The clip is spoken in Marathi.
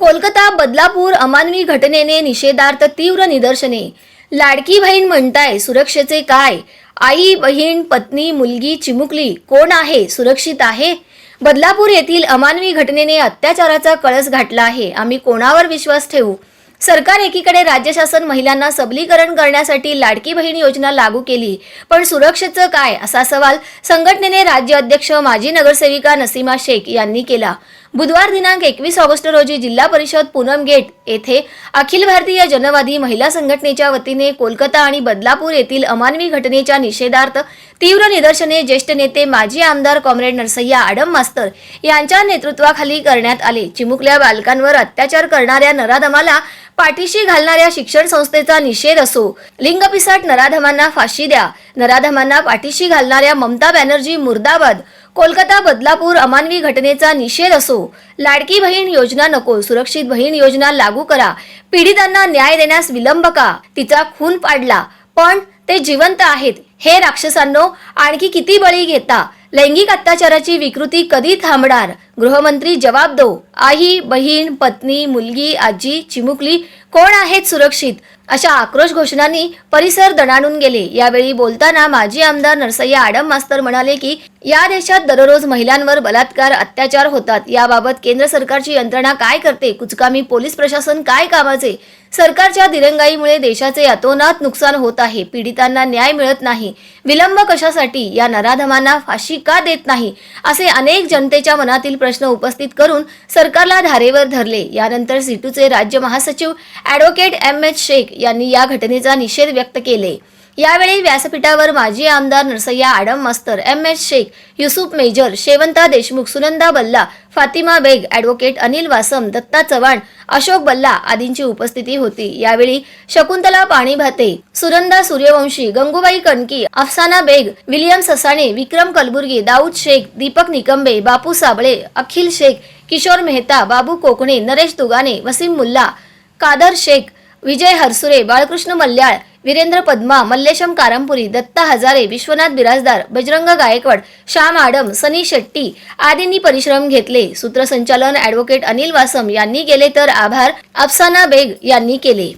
कोलकाता बदलापूर अमानवी घटनेने निषेधार्थ तीव्र निदर्शने. लाडकी बहीण म्हणताय सुरक्षेचे काय? आई बहीण पत्नी मुलगी चिमुकली कोण आहे? सुरक्षित आहे? बदलापूर येथील अमानवी घटनेने अत्याचाराचा कळस घातला आहे. आम्ही कोणावर विश्वास ठेवू? सरकार एकीकडे राज्य शासन महिलांना सबलीकरण करण्यासाठी लाडकी बहीण योजना लागू केली पण सुरक्षेचं काय? असा सवाल संघटनेने राज्य अध्यक्ष माजी नगरसेविका नसीमा शेख यांनी केला. बुधवार दिनांक एकवीस ऑगस्ट रोजी जिल्हा परिषद पूनम गेट येथे अखिल भारतीय जनवादी महिला संघटनेच्या वतीने कोलकाता आणि बदलापूर येथील अमानवी घटनेच्या निषेधार्थ तीव्र निदर्शने ज्येष्ठ नेते माजी आमदार कॉम्रेड नरसय्या आडम मास्तर यांच्या नेतृत्वाखाली करण्यात आले. चिमुकल्या बालकांवर अत्याचार करणाऱ्या नराधमाला पाठीशी घालणाऱ्या शिक्षण संस्थेचा निषेध असो. लिंगपिसाट नराधमांना फाशी द्या. नराधमांना पाठीशी घालणाऱ्या ममता बॅनर्जी मुर्दाबाद. कोलकाता बदलापूर अमानवी घटनेचा निषेध असो. लाडकी बहीण योजना नको सुरक्षित बहीण योजना लागू करा. पीडितांना न्याय देण्यास विलंब का? तिचा खून पाडला. पण ते जिवंत आहेत. हे राक्षसांनो आणखी किती बळी घेता? लैंगिक अत्याचाराची विकृती कधी थांबणार? गृहमंत्री जवाब दो. आई बहीण पत्नी मुलगी आजी चिमुकली कोण आहेत सुरक्षित? अशा आक्रोश घोषणांनी परिसर दणाणून गेले. यावेळी बोलताना माजी आमदार नरसय्या आडम मास्तर म्हणाले की या देशात दररोज महिलांवर बलात्कार अत्याचार होतात. याबाबत केंद्र सरकारची यंत्रणा काय करते? कुचकामी पोलीस प्रशासन काय कामाचे? सरकारच्या दिरंगाईमुळे देशाचे अतोनात नुकसान होत आहे. पीडितांना न्याय मिळत नाही. विलंब कशासाठी? या नराधमांना फाशी का देत नाही? असे अनेक जनतेच्या मनातील प्रश्न उपस्थित करून सरकारला धारेवर धरले. यानंतर सिटूचे राज्य महासचिव ॲडव्होकेट एम एच शेख यांनी या घटनेचा निषेध व्यक्त केले. यावेळी व्यासपीठावर माजी आमदार नरसय्या आडम मास्तर M H Shaikh Yusuf major Shevanta Deshmukh Sunanda Balla Fatima Baig advocate Anil Vasam Datta Chavan Ashok Balla आदींची उपस्थिती होती. यावेळी शकुंतला पाणीभाते सुरंदा सूर्यवंशी गंगूबाई कणकी अफसाना बेग विलियम ससाणे विक्रम कलबुर्गी दाऊद शेख दीपक निकंबे बापू साबळे अखिल शेख किशोर मेहता बाबू कोकणे नरेश दुगाने वसीम मुल्ला कादर शेख विजय हरसुरे बाळकृष्ण मल्याळ वीरेंद्र पद्मा मल्लेशम कारंपुरी दत्ता हजारे विश्वनाथ बिराजदार बजरंग गायकवाड श्याम आडम सनी शेट्टी आदींनी परिश्रम घेतले. सूत्रसंचालन ॲडव्होकेट अनिल वासम यांनी केले तर आभार. अफसाना बेग यांनी केले.